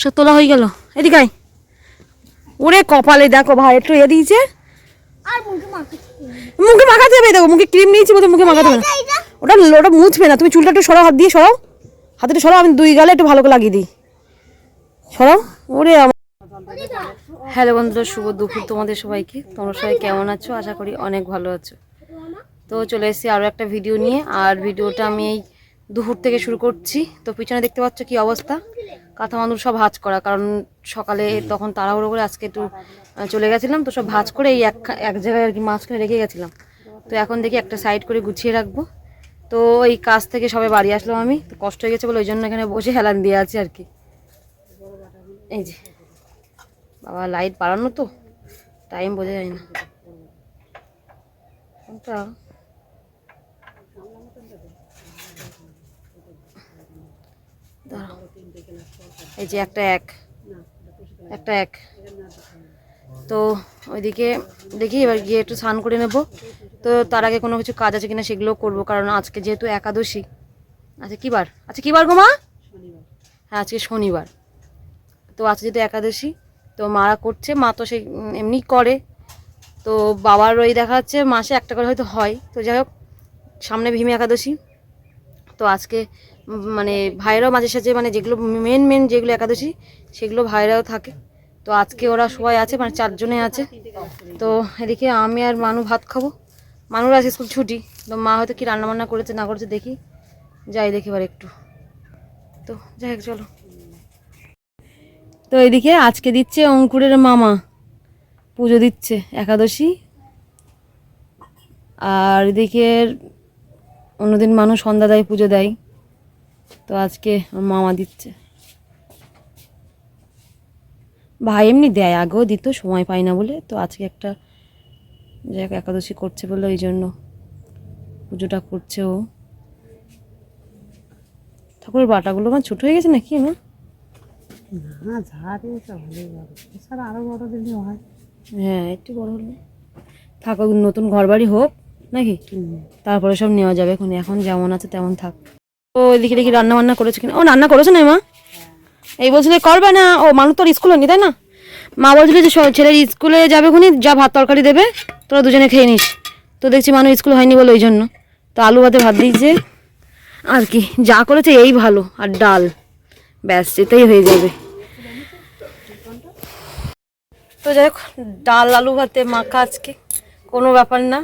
সে তোলা হয়ে গেল। এদিকে ওরে কপালে দেখো ভাই একটু এ দিয়েছে। মুখে মাখা মুখে মাখাতে হবে দেখো মুখে ক্রিম নিয়েছি বলতে মুখে মাখাতে হবে না। ওটা ওটা মুছবে না। তুমি চুলটা একটু সরাও হাত দিয়ে সরাও। হাতে একটু সরাও আমি দুই গালে একটু ভালো করে লাগিয়ে দিই। সরাও। ওরে আমার হ্যালো বন্ধুরা শুভ দুপুর তোমাদের সবাইকে। তোমরা সবাই কেমন আছো? আশা করি অনেক ভালো আছো। তো চলে এসেছি আরও একটা ভিডিও নিয়ে। আর ভিডিওটা আমি এই দুপুর থেকে শুরু করছি। তো পিছনে দেখতে পাচ্ছ কি অবস্থা? কাঁথা মাদুর সব ভাজ করা কারণ সকালে তখন তাড়াহুড়ো করে আজকে একটু চলে গেছিলাম তো সব ভাজ করে এই এক এক জায়গায় আর কি মাঝখানে রেখে গেছিলাম। তো এখন দেখি একটা সাইড করে গুছিয়ে রাখব। তো এই কাজ থেকে সবে বাড়ি আসলাম আমি তো কষ্ট হয়ে গেছে বলে ওই জন্য এখানে বসে হেলান দিয়ে আছি আর কি। এই যে বাবা লাইট বাড়ানো তো টাইম বোঝা যায় না। কোনটা? এই যে একটা এক। একটা এক। তো ওইদিকে দেখি এবার গিয়ে একটু স্নান করে নেব। তো তার আগে কোনো কিছু কাজ আছে কিনা সেগুলো করব, কারণ আজকে যেহেতু একাদশী। আচ্ছা কী বার? আচ্ছা কী বার গো মা? হ্যাঁ আজকে শনিবার। তো আজকে যেহেতু একাদশী, তো মারা করছে। মা তো সেই এমনি করে। তো বাবার ওই দেখা যাচ্ছে মাসে একটা করে হয়তো হয়। তো যাই হোক, সামনে ভীমি একাদশী। তো আজকে মানে ভাইরাও মাঝে সাঝে মানে যেগুলো মেন মেন যেগুলো একাদশী, সেগুলো ভাইরাও থাকে। তো আজকে ওরা সবাই আছে মানে চারজনে আছে। তো এদিকে আমি আর মানু ভাত খাব। মানুর আছে স্কুল ছুটি, তো মা হয়তো কি রান্না বান্না করেছে না করেছে দেখি। যাই দেখি এবার একটু। তো যাই হোক, চলো। তো এদিকে আজকে দিচ্ছে অঙ্কুরের মামা। পুজো দিচ্ছে একাদশী। আর এদিকে অন্যদিন মানুষ সন্ধ্যা দেয় পুজো দেয়। তো আজকে মামা দিচ্ছে। ভাই এমনি দেয় আগেও দিত সময় পায় না বলে। তো আজকে একটা যাই একাদশী করছে বলে ওই জন্য পুজোটা করছে ও। ঠাকুরের বাটাগুলো আমার ছোটো হয়ে গেছে নাকি মা না ঝাড় এছাড়া বড় দিলে হয়। হ্যাঁ একটু বড় হলে। থাক ওই নতুন ঘর বাড়ি হোক নাকি? তারপরে সব নেওয়া যাবে এখন এখন যেমন আছে তেমন থাক। ও এদিকে দেখি রান্না বান্না করেছে কিনা। ও রান্না করেছে না, মা? এই বলছিলে করবে না। ও মানুষ তোর স্কুল হয়নি, তাই না? মা বলছিল যে ছেলের স্কুলে যাবে খুনি, যা ভাত তরকারি দেবে, তোরা দুজনে খেয়ে নিস। তো দেখছি মানুষ স্কুল হয়নি বলে ওই জন্য। তো আলু ভাতে ভাত দিয়েছে। আর কি, যা করেছে এই ভালো, আর ডাল। ব্যাস এটাই হয়ে যাবে। তো যাই হোক, ডাল, আলু ভাতে মাখা আজকে, কোনো ব্যাপার না।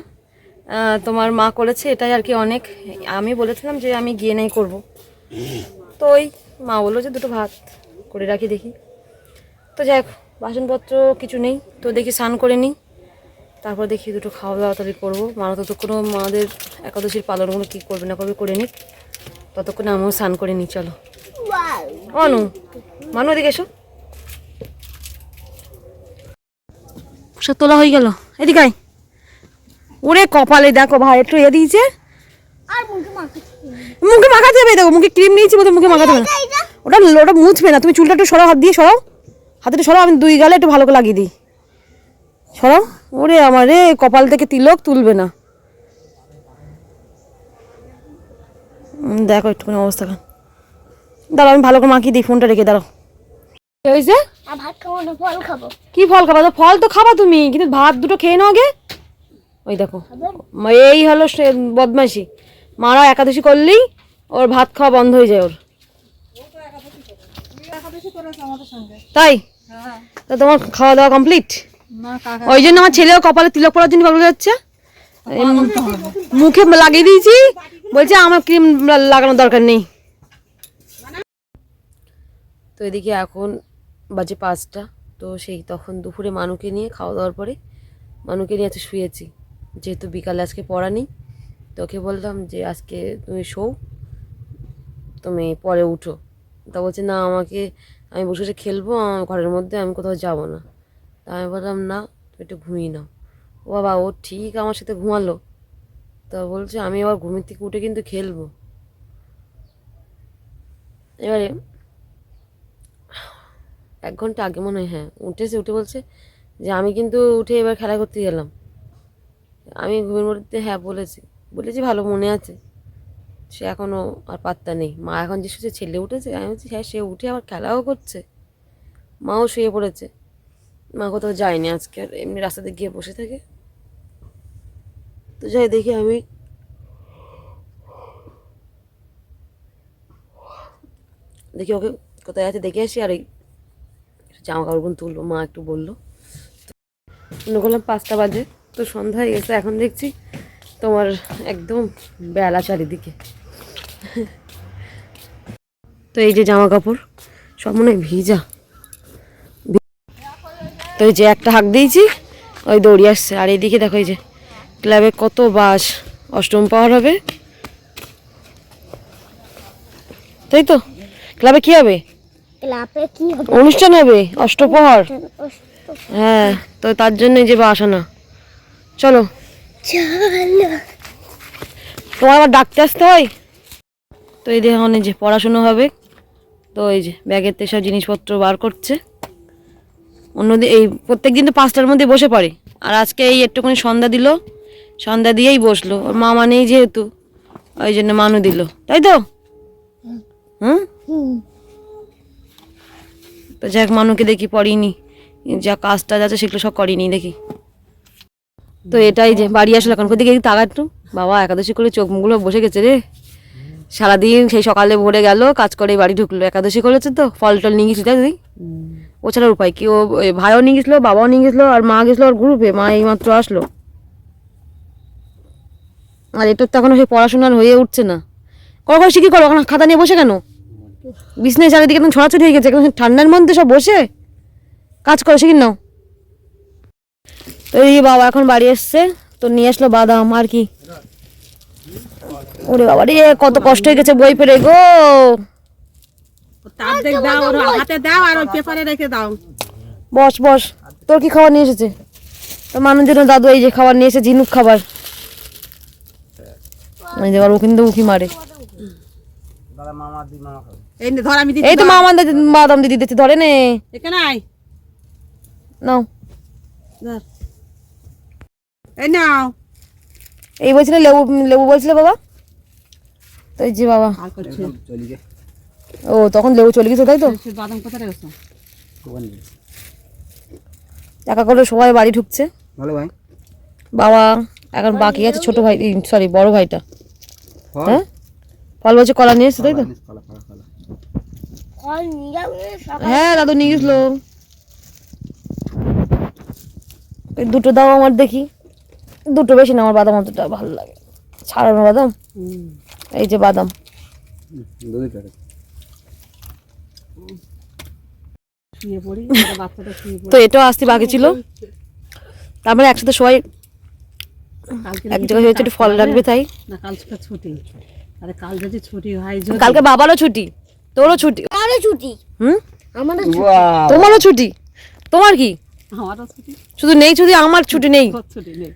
তোমার মা করেছে এটাই আর কি অনেক। আমি বলেছিলাম যে আমি গিয়ে নাই করব। তো ওই মা বলল যে দুটো ভাত করে রাখি দেখি। তো যাই হোক বাসনপত্র কিছু নেই তো দেখি স্নান করে নিই। তারপর দেখি দুটো খাওয়া দাওয়া তাহলে করব। মারা ততক্ষণও মাদের একাদশীর পালনগুলো কী করবে না করবে করে নিক। ততক্ষণে আমিও স্নান করে নিই চলো। অনু মানু এদিকে এসো। সে তোলা হয়ে গেল। এদিকে আয়। ওরে কপালে দেখো ভাই একটু এ দিয়েছে। মুখে মাখা মুখে মাখাতে হবে দেখো মুখে ক্রিম নিয়েছি বলতে মুখে মাখাতে হবে না। ওটা ওটা মুছবে না তুমি চুলটা একটু সরাও হাত দিয়ে সরাও। হাতে একটু সরাও আমি দুই গালে একটু ভালো করে লাগিয়ে দিই। সরাও। ওরে আমার রে কপাল থেকে তিলক তুলবে না। দেখো একটুখানি অবস্থা খান দাঁড়াও আমি ভালো করে মাখিয়ে দিই ফোনটা রেখে দাঁড়াও। কি হয়েছে? আর ভাত খাব না ফল খাব। কি ফল তো ফল তো খাবা তুমি কিন্তু ভাত দুটো খেয়ে নাও আগে। ওই দেখো, এই হলো বদমাইশি। মারা একাদশী করলেই ওর ভাত খাওয়া বন্ধ হয়ে যায় ওর। তাই? তা তোমার খাওয়া দাওয়া কমপ্লিট ওই জন্য আমার ছেলেও কপালে তিলক পড়ার জন্য পাগল যাচ্ছে। মুখে লাগিয়ে দিয়েছি। বলছে আমার ক্রিম লাগানোর দরকার নেই। তো এদিকে এখন বাজে পাঁচটা। তো সেই তখন দুপুরে মানুকে নিয়ে খাওয়া দাওয়ার পরে মানুকে নিয়ে এত শুয়েছি। যেহেতু বিকালে আজকে পড়া নেই তোকে বললাম যে আজকে তুমি শো, তুমি পরে উঠো। তা বলছে, না, আমাকে, আমি বসে বসে খেলব ঘরের মধ্যে, আমি কোথাও যাব না। তা আমি বললাম, না, তুমি একটু ঘুমিয়ে নাও। ও বাবা, ও ঠিক আমার সাথে ঘুমালো। তা বলছে, আমি আবার ঘুমের থেকে উঠে কিন্তু খেলব। এবারে এক ঘণ্টা আগে মনে হয় হ্যাঁ উঠেছে, উঠে বলছে যে, আমি কিন্তু উঠে এবার খেলা করতে গেলাম। আমি ঘুমের মধ্যে হ্যাঁ বলেছি। বলেছি, ভালো মনে আছে। সে এখনও আর পাত্তা নেই। মা এখন যে শুধু ছেলে উঠেছে, আমি বলছি হ্যাঁ সে উঠে আবার খেলাও করছে। মাও শুয়ে পড়েছে। মা কোথাও যায়নি আজকে, আর এমনি রাস্তাতে গিয়ে বসে থাকে। তো যাই, দেখি আমি দেখি ওকে কোথায় আছে, দেখে আসি। আর এই জামা কাপড়গুলো তুলবো, মা একটু বলল। করলাম পাঁচটা বাজে। তো সন্ধ্যা হয়ে গেছে এখন দেখছি তোমার একদম বেলা চারিদিকে। তো এই যে জামা কাপড় সব মনে হয় ভিজা। তো এই যে একটা হাঁক দিয়েছি ওই দৌড়ি আসছে। আর এইদিকে দেখো এই যে ক্লাবে কত বাস অষ্টম পাওয়ার হবে। তাই তো? ক্লাবে কি হবে? ক্লাবে কি অনুষ্ঠান হবে অষ্টপ্রহর হ্যাঁ তো তার জন্য যে বাস আনা। চলো। চলো। তোমার আবার ডাকতে আসতে হয়? তো এই দেখো এই যে পড়াশুনো হবে। তো এই যে ব্যাগের থেকে সব জিনিসপত্র বার করছে। অন্যদিন এই প্রত্যেক দিন তো পাঁচটার মধ্যে বসে পড়ে। আর আজকে এই একটুখানি সন্ধ্যা দিল। সন্ধ্যা দিয়েই বসল। ওর মামা নেই যেহেতু ওই জন্য মানু দিল। তাই তো? হুম? তো যাক মানুকে দেখি পড়িনি। যা কাজ টাজ আছে সেগুলো সব করিনি দেখি। তো এটাই যে বাড়ি আসলো এখন। কোথায় তাকা একটু। বাবা একাদশী করে চোখ মুখগুলো বসে গেছে রে। সারাদিন সেই সকালে ভোরে গেল কাজ করে বাড়ি ঢুকলো। একাদশী করেছে তো ফল টল নিয়ে গেছিল তাই ও ছাড়া উপায় কি? ও ভাইও নিয়ে গেছিল বাবাও নিয়ে গেছিল আর মা গেছিল আর গ্রুপে মা এইমাত্র আসলো। আর এটার তো এখনও সেই পড়াশোনার হয়ে উঠছে না। কখন শিখি করো এখন খাতা নিয়ে বসে কেন? বিছনায় চারিদিকে একদম ছড়াছড়ি হয়ে গেছে। একদম ঠান্ডার মধ্যে সব বসে। কাজ করে শিখিন নাও। তো এই বাবা এখন বাড়ি এসছে তো নিয়ে আসলো বাদাম আর কি। ওরে বাবা রে কত কষ্ট হয়ে গেছে বই পেরে গো। তার দেখ দাও ওর হাতে দাও আর পেপারে রেখে দাও। বস বস তোর কি খাবার নিয়ে এসেছে? তো মানুষ জন্য দাদু এই যে খাবার নিয়ে এসেছে ঝিনুক খাবার। এই যে ও কিন্তু উকি মারে। এই নে ধর আমি দিচ্ছি এই তো মামা বাদাম দিদি দিচ্ছি ধরে নে। এখানে আয়। নাও। এই নাও। এই বলছিলে লেবু লেবু বলছিলে বাবা? তো এই যে বাবা। ও তখন লেবু চলে গেছে তাই তো? বাদাম কোথায় রেখেছো? একা করে সবাই বাড়ি ঢুকছে। ভালো ভাই। বাবা এখন বাকি আছে ছোট ভাই সরি বড় ভাইটা। হ্যাঁ? ফল বলছে কলা নিয়ে এসছে তাই তো? কলা কলা কলা কল। নিয়ে যাবে সকাল। হ্যাঁ দাদু নিয়ে গেছিল। এই দুটো দাও আমার দেখি। দুটো বেশি না আমার বাদাম অতটা ভালো লাগে। ছাড়ানো বাদাম? এই যে বাদাম। তো এটাও আসতে বাকি ছিল। তারপরে একসাথে সবাই কালকে এক জায়গায় হয়েছে একটু ফল রাখবে তাই। না ছুটি। আরে কাল যদি ছুটি হয় কালকে বাবারও ছুটি তোরও ছুটি। আমারও ছুটি। হুম? আমারও তোমারও ছুটি? তোমার কি? আমারও ছুটি। শুধু নেই ছুটি আমার ছুটি নেই। ছুটি নেই।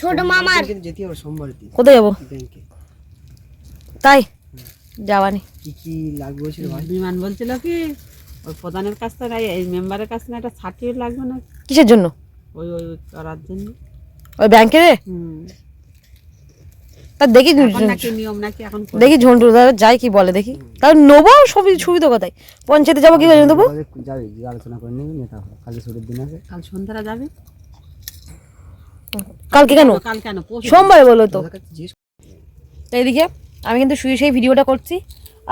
ছোট মামার। যেতে হবে সোমবার দিন। কোথায় যাব? ব্যাংকে। তাই? যাওয়ানি কি কি লাগবে ভাই বিমান বলছিল কি ওই প্রধানের কাছ থেকে এই মেম্বারের কাছ থেকে একটা সার্টিফিকেট লাগবে না? কিসের জন্য? ওই ওই করার জন্য। ওই ব্যাংকে রে তা দেখি নিয়ম নাকি এখন দেখি ঝন্টু দাদা যাই কি বলে দেখি। তাহলে নেব সবই সুবিধা কোথায়? পঞ্চায়েতে যাব কি করে দেবো যাবি আলোচনা করে নিবি নেতা কালকে ছুটির দিন আছে। কাল সন্ধ্যারা যাবে? কালকে কেন? সোমবারে বলো তো। এইদিকে আমি কিন্তু শুয়ে সেই ভিডিওটা করছি।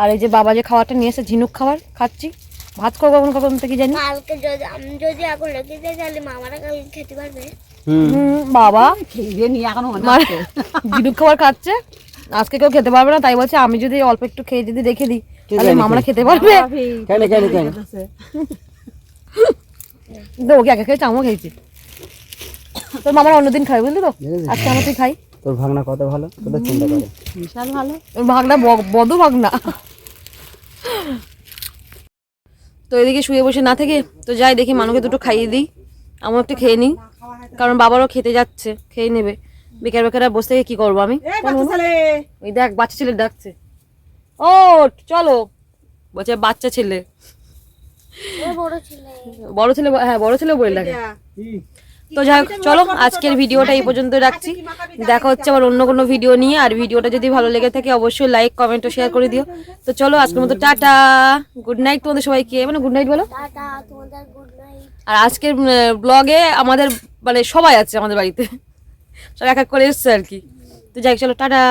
আর এই যে বাবা যে খাবারটা নিয়ে এসে ঝিনুক খাবার খাচ্ছি। ভাত করব কখন কখন থেকে জানি? কালকে যদি আমি যদি এখন রেখে দিই তাহলে মামারা কালকে খেতে পারবে। হুম। বাবা। খেয়ে নিয়ে এখন। ঝিনুক খাবার খাচ্ছে। আজকে কেউ খেতে পারবে না তাই বলছে আমি যদি অল্প একটু খেয়ে যদি রেখে দিই তাহলে মামারা খেতে পারবে। কেন কেন কেন? ওকে একা খেয়েছে আমিও খেয়েছি তোর মামারা অন্যদিন খাই বুঝলি তো। আজকে আমার তুই খাই। তোর ভাগনা কত ভালো? তোদের চিন্তা করে বিশাল ভালো। ওর ভাগনা বদ ভাগনা। তো এদিকে শুয়ে বসে না থেকে তো যাই দেখি মানুষকে দুটো খাইয়ে দিই। আমার একটু খেয়ে নিই। কারণ বাবারও খেতে যাচ্ছে খেয়ে নেবে। বেকার বেকার বসে থেকে কি করব আমি? এই ওই দেখ বাচ্চা ছেলে ডাকছে। ও চলো। বলছে বাচ্চা ছেলে। বড় ছেলে। বড় ছেলে হ্যাঁ বড় ছেলে বলে ডাকে। তো যাই হোক চলো আজকের ভিডিওটা এই পর্যন্ত রাখছি। দেখা হচ্ছে আবার অন্য কোনো ভিডিও নিয়ে। আর ভিডিওটা যদি ভালো লেগে থাকে অবশ্যই লাইক কমেন্ট ও শেয়ার করে দিও। তো চলো আজকের মতো টাটা। গুড নাইট তোমাদের সবাইকে। মানে গুড নাইট বলো। আর আজকের ব্লগে আমাদের মানে সবাই আছে আমাদের বাড়িতে। সব এক এক করে এসছে আর কি। তো যাই হোক, চলো টাটা।